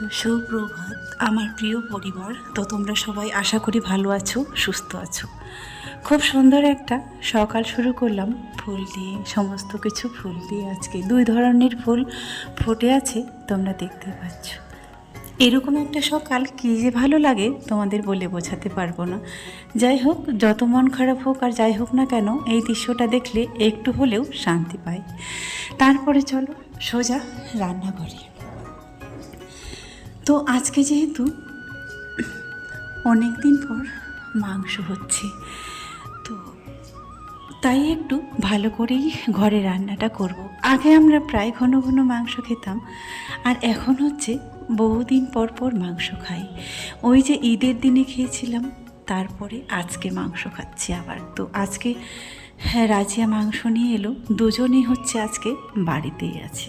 তো সুপ্রভাত, আমার প্রিয় পরিবার। তো তোমরা সবাই আশা করি ভালো আছো, সুস্থ আছো। খুব সুন্দর একটা সকাল শুরু করলাম। ফুল দিয়ে, সমস্ত কিছু ফুল দিয়ে আজকে দুই ধরনের ফুল ফুটে আছে, তোমরা দেখতে পাচ্ছ। এরকম একটা সকাল কী যে ভালো লাগে তোমাদের বলে বোঝাতে পারব না। যাই হোক, যত মন খারাপ হোক আর যাই হোক না কেন, এই দৃশ্যটা দেখলে একটু হলেও শান্তি পাই। তারপরে চলো, সোজা রান্নাঘরে। তো আজকে যেহেতু অনেক দিন পর মাংস হচ্ছে, তো তাই একটু ভালো করেই ঘরে রান্নাটা করব। আগে আমরা প্রায় ঘন ঘন মাংস খেতাম, আর এখন হচ্ছে বহুদিন পর পর মাংস খাই। ওই যে ঈদের দিনে খেয়েছিলাম, তারপরে আজকে মাংস খাচ্ছি আবার। তো আজকে হ্যাঁ রাজিয়া মাংস নিয়ে এলো, দুজনেই হচ্ছে আজকে বাড়িতেই আছে।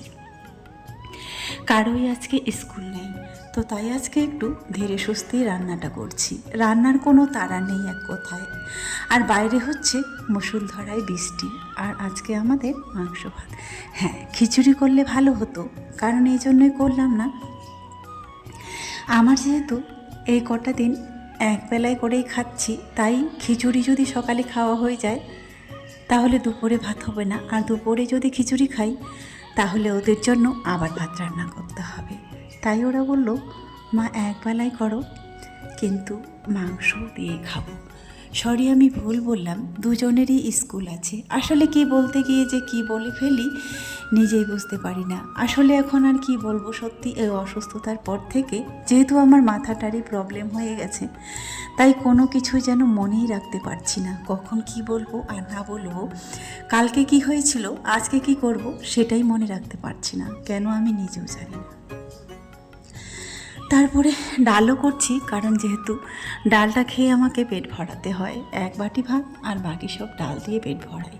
কারোই আজকে স্কুল নেই। তো তাই আজকে একটু ধীরে সুস্থেই রান্নাটা করছি। রান্নার কোনো তাড়া নেই এক কথায়। আর বাইরে হচ্ছে মুসুলধরায় বৃষ্টি আর আজকে আমাদের মাংস ভাত। হ্যাঁ খিচুড়ি করলে ভালো হতো, কারণ এই জন্যই করলাম না। আমার যেহেতু এই কটা দিন এক বেলায় করেই খাচ্ছি, তাই খিচুড়ি যদি সকালে খাওয়া হয়ে যায়, তাহলে দুপুরে ভাত হবে না। আর দুপুরে যদি খিচুড়ি খাই তাহলে ওদের জন্য আবার ভাত রান্না করতে হবে। তাই ওরা বলল, মা একবেলায় করো, কিন্তু মাংস দিয়ে খাব। সরি, আমি ভুল বললাম। দুজনেরই স্কুল আছে। আসলে কি বলতে গিয়ে যে কি বলে ফেলি, নিজেই বুঝতে পারি না। আসলে এখন আর কি বলব সত্যি এই অসুস্থতার পর থেকে যেহেতু আমার মাথাটারই প্রবলেম হয়ে গেছে, তাই কোনো কিছু যেন মনেই রাখতে পারছি না। কখন কি বলব আর না বলব, কালকে কি হয়েছিল, আজকে কি করব, সেটাই মনে রাখতে পারছি না। কেন আমি নিজেও জানি না। তারপরে ডালও করছি, কারণ যেহেতু ডালটা খেয়ে আমাকে পেট ভরাতে হয়, এক বাটি ভাত আর বাকি সব ডাল দিয়ে পেট ভরাই।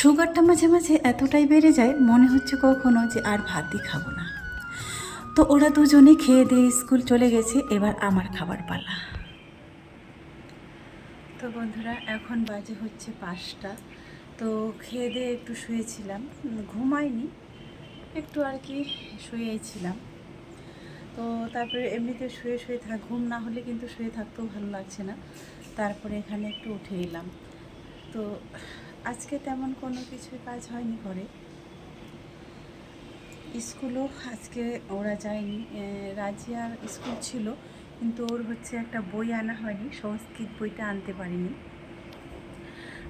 সুগারটা মাঝে মাঝে এতটাই বেড়ে যায়, মনে হচ্ছে কখনো যে আর ভাতই খাব না। তো ওরা দুজনে খেয়ে দিয়ে স্কুল চলে গেছে, এবার আমার খাবার পালা। তো বন্ধুরা, এখন বাজে হচ্ছে পাঁচটা। তো খেয়ে দিয়ে একটু শুয়েছিলাম, ঘুমাইনি, একটু আর কি শুয়েছিলাম। তো তারপরে এমনিতে শুয়ে শুয়ে থাক ঘুম না হলে কিন্তু শুয়ে থাকতেও ভালো লাগছে না। তারপরে এখানে একটু উঠে এলাম। তো আজকে তেমন কোনো কিছু কাজ হয়নি ঘরে। স্কুলও আজকে ওরা যায়নি। রাজিয়ার স্কুল ছিল, কিন্তু ওর হচ্ছে একটা বই আনা হয়নি, সংস্কৃত বইটা আনতে পারিনি।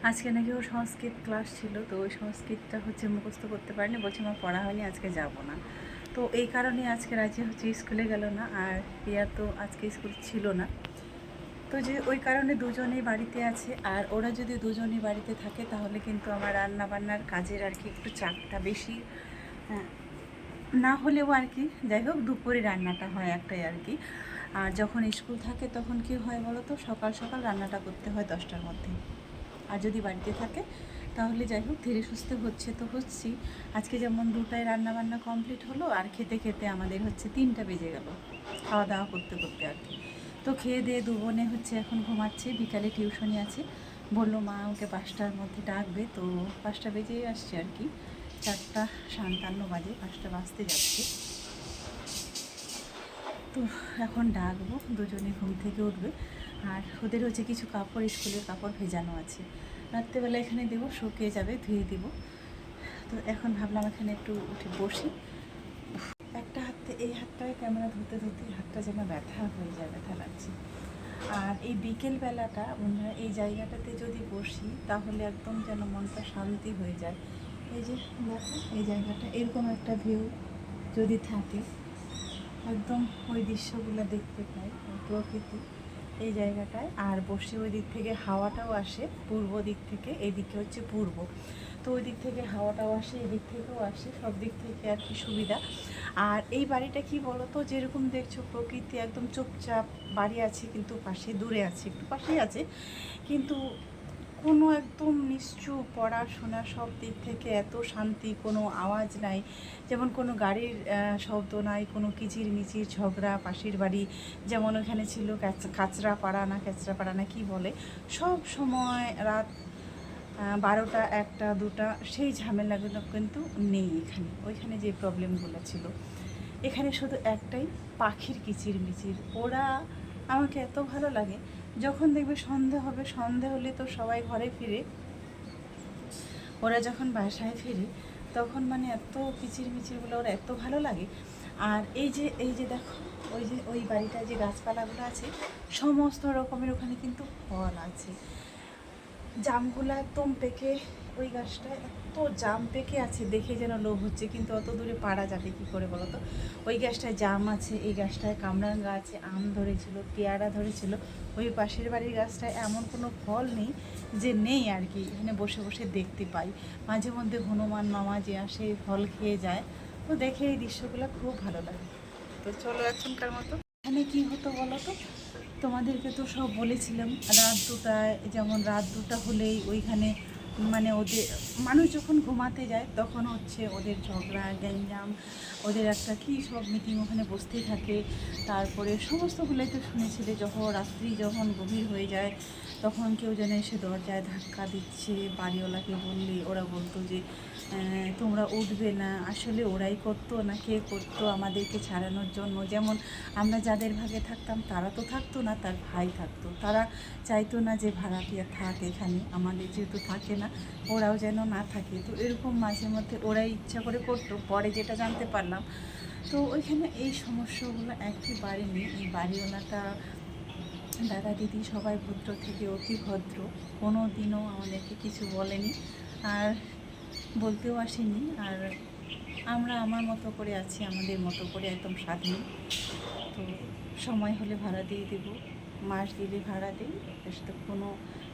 আজকে নাকি ওর সংস্কৃত ক্লাস ছিল, তো ওই সংস্কৃতটা হচ্ছে মুখস্থ করতে পারিনি, বলছে আমার পড়া হয়নি, আজকে যাব না। তো এই কারণে আজকে রাজি হচ্ছে স্কুলে গেল না আর প্রিয়া তো আজকে স্কুল ছিল না। তো যে ওই কারণে দুজনেই বাড়িতে আছে আর ওরা যদি দুজনেই বাড়িতে থাকে তাহলে কিন্তু আমার রান্না বান্নার কাজের আর কি একটু চাপটা বেশি। হ্যাঁ, না হলেও আর কি যাই হোক দুপুরে রান্নাটা হয় একটাই আর কি। আর যখন স্কুল থাকে তখন কি হয় বলো তো সকাল সকাল রান্নাটা করতে হয় দশটার মধ্যে। আর যদি বাড়িতে থাকে তাহলে যাই হোক, ধীরে সুস্থে হচ্ছে তো হচ্ছি। আজকে যেমন দুটায় রান্না বান্না কমপ্লিট হলো, আর খেতে খেতে আমাদের হচ্ছে তিনটা বেজে গেল। খাওয়া দাওয়া করতে করতে আর কি। তো খেয়ে দিয়ে দু বোনে হচ্ছে এখন ঘুমাচ্ছে, বিকালে টিউশনি আছে। বলল, মা, ওকে পাঁচটার মধ্যে ডাকবে। তো পাঁচটা বেজেই আসছে আর কি। চারটা সাতান্ন বাজে, পাঁচটা বাজতে যাচ্ছে। তো এখন ডাকবো, দুজনে ঘুম থেকে উঠবে। আর ওদের হচ্ছে কিছু কাপড়, স্কুলের কাপড় ভেজানো আছে। রাত্রেবেলা এখানে দেবো, শুকিয়ে যাবে, ধুয়ে দিব। তো এখন ভাবলাম এখানে একটু উঠে বসি। একটা হাতে, এই হাতটায় ক্যামেরা ধরতে ধরতে হাতটা যেন ব্যথা হয়ে যায়, ব্যথা লাগছে। আর এই বিকেল বেলাটা এই জায়গাটাতে যদি বসি, তাহলে একদম যেন মনটা শান্তি হয়ে যায়। এই যে, দেখো, এই জায়গাটা, এরকম একটা ভিউ যদি থাকে, একদম ওই দৃশ্যগুলো দেখতে পাই প্রকৃতি। এই জায়গাটায়। আর ওই দিক থেকে হাওয়াটাও আসে, পূর্ব দিক থেকে, এদিকে হচ্ছে পূর্ব। তো ওই দিক থেকে হাওয়াটাও আসে এদিক থেকেও আসে, সব দিক থেকে আর কি সুবিধা। আর এই বাড়িটা কি বলো তো যেরকম দেখছ, প্রকৃতি একদম চুপচাপ, বাড়ি আছে কিন্তু পাশে, দূরে আছে, একটু পাশেই আছে। কিন্তু কোনো একদম নিশ্চুপ পড়াশোনা সব দিক থেকে এত শান্তি, কোনো আওয়াজ নাই। যেমন কোনো গাড়ির শব্দ নাই, কোনো কিচির মিচির ঝগড়া, পাশের বাড়ি যেমন ওখানে ছিল, কাচ- কাচরা পাড়া না ক্যাচরা পাড়া না কি বলে, সব সময় রাত বারোটা, একটা, দুটা, সেই ঝামেলাগুলো কিন্তু নেই এখানে। ওইখানে যে প্রবলেমগুলো ছিল। এখানে শুধু একটাই, পাখির কিচির মিচির ওরা আমাকে এত ভালো লাগে। যখন দেখবে সন্ধে হবে সন্ধে হলে তো সবাই ঘরে ফিরে। ওরা যখন বাসায় ফিরে, তখন মানে এত কিচির মিচিরগুলো ওরা এত ভালো লাগে। আর এই যে এই যে দেখো, ওই যে, ওই বাড়িটায় যে গাছপালাগুলো আছে, সমস্ত রকমের ওখানে কিন্তু ফল আছে। জামগুলো একদম পেকে ওই গাছটায় এত জাম পেকে আছে, দেখে যেন লোভ হচ্ছে, কিন্তু অত দূরে পাড়া যাবে কি করে বলো তো? ওই গাছটায় জাম আছে, এই গাছটায় কামরাঙ্গা আছে, আম ধরেছিল, পেয়ারা ধরেছিল, ওই পাশের বাড়ির গাছটায় এমন কোনো ফল নেই যে নেই আর কি, এখানে বসে বসে দেখতে পাই। মাঝে মধ্যে হনুমান মামা যে আসে, ফল খেয়ে যায়, তো দেখে এই দৃশ্যগুলো খুব ভালো লাগে। তো চলো এখনকার মতো। এখানে কি হতো বলো তো? তোমাদেরকে তো সব বলেছিলাম, রাত দুটায়, যেমন রাত দুটা হলেই ওইখানে মানে ওদের, মানুষ যখন ঘুমাতে যায়, তখন হচ্ছে ওদের ঝগড়া, গ্যাঞ্জাম, ওদের একটা কী সব মিটিং ওখানে বসতেই থাকে। তারপরে সমস্তগুলোই তো শুনেছিলে যখন রাত্রি যখন গভীর হয়ে যায় তখন কেউ যেন এসে দরজায় ধাক্কা দিচ্ছে, বাড়িওয়ালাকে বললে, ওরা বলতো যে তোমরা উঠবে না, আসলে ওরাই করতো না, কে করতো আমাদেরকে ছাড়ানোর জন্য। যেমন আমরা যাদের ভাগে থাকতাম, তারা তো থাকতো না, তার ভাই থাকতো। তারা চাইতো না যে, ভাড়াটিয়া থাক এখানে, আমাদের যেহেতু থাকে না, ওরাও যেন না থাকে। তো এরকম মাঝে মধ্যে ওরাই ইচ্ছা করে করতো, পরে যেটা জানতে পারলাম। তো ওইখানে এই সমস্যাগুলো একেবারে নেই। এই বাড়িওয়ালাটা দাদা দিদি, সবাই ভদ্র থেকে অতি ভদ্র। কোনো দিনও আমাদেরকে কিছু বলেনি আর বলতেও আসেনি। আর আমরা আমার মতো করে আছি, আমাদের মতো করে একদম স্বাধীন। তো সময় হলে ভাড়া দিয়ে দেবো, মাস দিলে ভাড়া দিই তো কোনো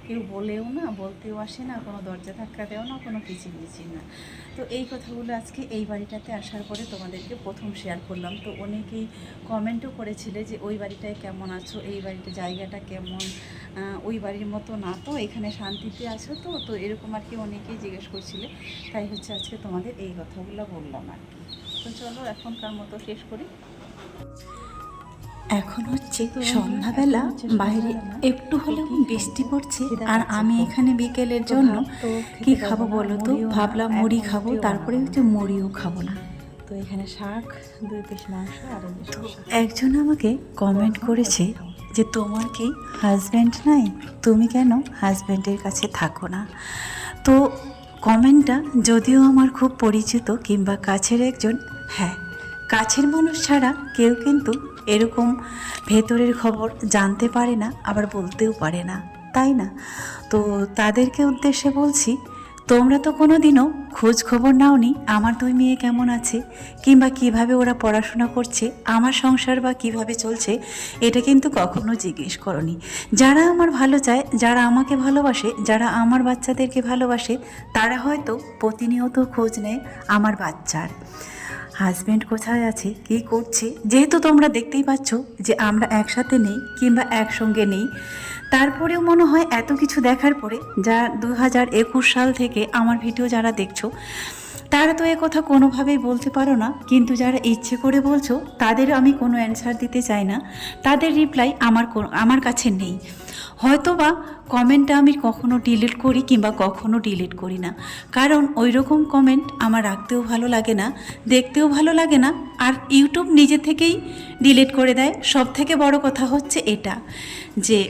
কেউ বলেও না, বলতেও আসে না, কোনো দরজা ধাক্কা দেও না, কোনো কিচিমিচি না। তো এই কথাগুলো আজকে এই বাড়িটাতে আসার পরে তোমাদেরকে প্রথম শেয়ার করলাম। তো অনেকেই কমেন্টও করেছিলে যে, ওই বাড়িটায় কেমন আছো? এই বাড়িটা জায়গাটা কেমন? ওই বাড়ির মতো না তো, এখানে শান্তিতে আছো তো? তো এরকম আর কি অনেকেই জিজ্ঞেস করছিলে। তাই হচ্ছে আজকে তোমাদের এই কথাগুলো বললাম আর কি। তো চলো, এখনকার মতো শেষ করি। এখন হচ্ছে সন্ধ্যাবেলা বাইরে একটু হলেও বৃষ্টি পড়ছে আর আমি এখানে বিকেলের জন্য কি খাব বলো তো? ভাবলাম মুড়ি খাব তারপরে হচ্ছে মুড়িও খাব না। তো এখানে শাক দুই পিস মাংস আর। একজন আমাকে কমেন্ট করেছে যে তোমার কি হাজব্যান্ড নাই? তুমি কেন হাজব্যান্ডের কাছে থাকো না? তো কমেন্টটা যদিও আমার খুব পরিচিত কিংবা কাছের একজন হ্যাঁ কাছের মানুষ ছাড়া কেউ কিন্তু এরকম ভেতরের খবর জানতে পারে না, আবার বলতেও পারে না। তাই না? তো তাদেরকে উদ্দেশ্যে বলছি, তোমরা তো কোনো দিনও খোঁজ খবর নাওনি, আমার দুই মেয়ে কেমন আছে, কিংবা কীভাবে ওরা পড়াশোনা করছে, আমার সংসার বা কীভাবে চলছে, এটা কিন্তু কখনো জিজ্ঞেস করনি। যারা আমার ভালো চায়, যারা আমাকে ভালোবাসে, যারা আমার বাচ্চাদেরকে ভালোবাসে, তারা হয়তো প্রতিনিয়ত খোঁজ নেয় আমার বাচ্চার। হাজব্যান্ড কোথায় আছে? কী করছে? যেহেতু তোমরা দেখতেই পাচ্ছ যে আমরা একসাথে নেই কিংবা একসঙ্গে নেই, তারপরেও মনে হয় এত কিছু দেখার পরে, যা দু হাজার একুশ সাল থেকে আমার ভিডিও যারা দেখছ, তারা তো এ কথা কোনোভাবেই বলতে পারো না। কিন্তু যারা ইচ্ছে করে বলছো, তাদের আমি কোনো অ্যান্সার দিতে চাই না। তাদের রিপ্লাই আমার আমার কাছে নেই। হয়তো বা কমেন্টটা আমি কখনো ডিলিট করি কিংবা কখনো ডিলিট করি না। কারণ ওই রকম কমেন্ট আমার রাখতেও ভালো লাগে না, দেখতেও ভালো লাগে না, আর ইউটিউব নিজে থেকেই ডিলিট করে দেয়। সব থেকে বড় কথা হচ্ছে এটা, যে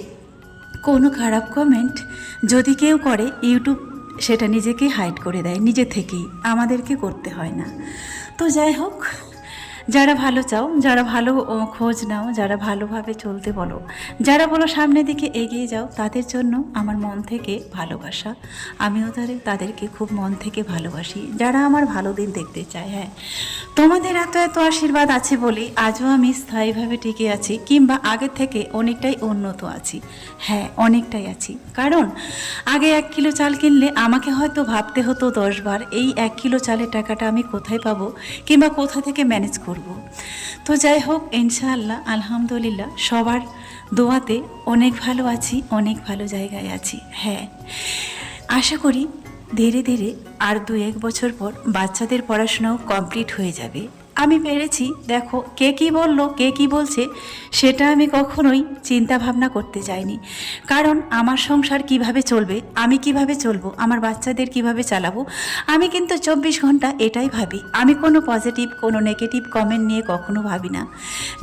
কোনো খারাপ কমেন্ট যদি কেউ করে ইউটিউব সেটা নিজেকে হাইড করে দেয়, নিজে থেকেই। আমাদেরকে করতে হয় না। তো যাই হোক যারা ভালো চাও, যারা ভালো খোঁজ নাও, যারা ভালোভাবে চলতে বলো, যারা বলো সামনের দিকে এগিয়ে যাও, তাদের জন্য আমার মন থেকে ভালোবাসা। আমিও তাদের, তাদেরকে খুব মন থেকে ভালোবাসি। যারা আমার ভালো দিন দেখতে চায় হ্যাঁ। তোমাদের এত এত আশীর্বাদ আছে বলেই আজও আমি স্থায়ীভাবে টিকে আছি, কিংবা আগের থেকে অনেকটাই উন্নত আছি। হ্যাঁ অনেকটাই আছি। কারণ আগে এক কিলো চাল কিনলে আমাকে হয়তো ভাবতে হতো দশবার এই এক কিলো চালের টাকাটা আমি কোথায় পাবো, কিংবা কোথা থেকে ম্যানেজ করব। তো যাই হোক, ইনশাআল্লাহ, আলহামদুলিল্লাহ, সবার দোয়াতে অনেক ভালো আছি, অনেক ভালো জায়গায় আছি। হ্যাঁ আশা করি ধীরে ধীরে আর দু এক বছর পর বাচ্চাদের পড়াশোনাও কমপ্লিট হয়ে যাবে। আমি পেরেছি। দেখো, কে কি বলল, কে কি বলছে, সেটা আমি কখনোই চিন্তা ভাবনা করতে যাইনি। কারণ আমার সংসার কীভাবে চলবে, আমি কীভাবে চলবো, আমার বাচ্চাদের কীভাবে চালাবো, আমি কিন্তু চব্বিশ ঘণ্টা এটাই ভাবি। আমি কোনো পজিটিভ কোনো নেগেটিভ কমেন্ট নিয়ে কখনো ভাবি না।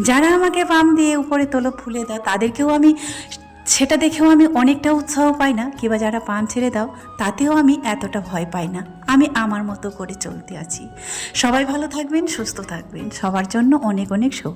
যারা আমাকে পাম দিয়ে উপরে তলব ফুলে দেয় তাদেরকেও আমি সেটা দেখেও আমি অনেকটা উৎসাহ পাই না, কিংবা যারা পান ছেড়ে দাও, তাতেও আমি এতটা ভয় পাই না। আমি আমার মতো করে চলতে আছি। সবাই ভালো থাকবেন, সুস্থ থাকবেন। সবার জন্য অনেক অনেক শুভ।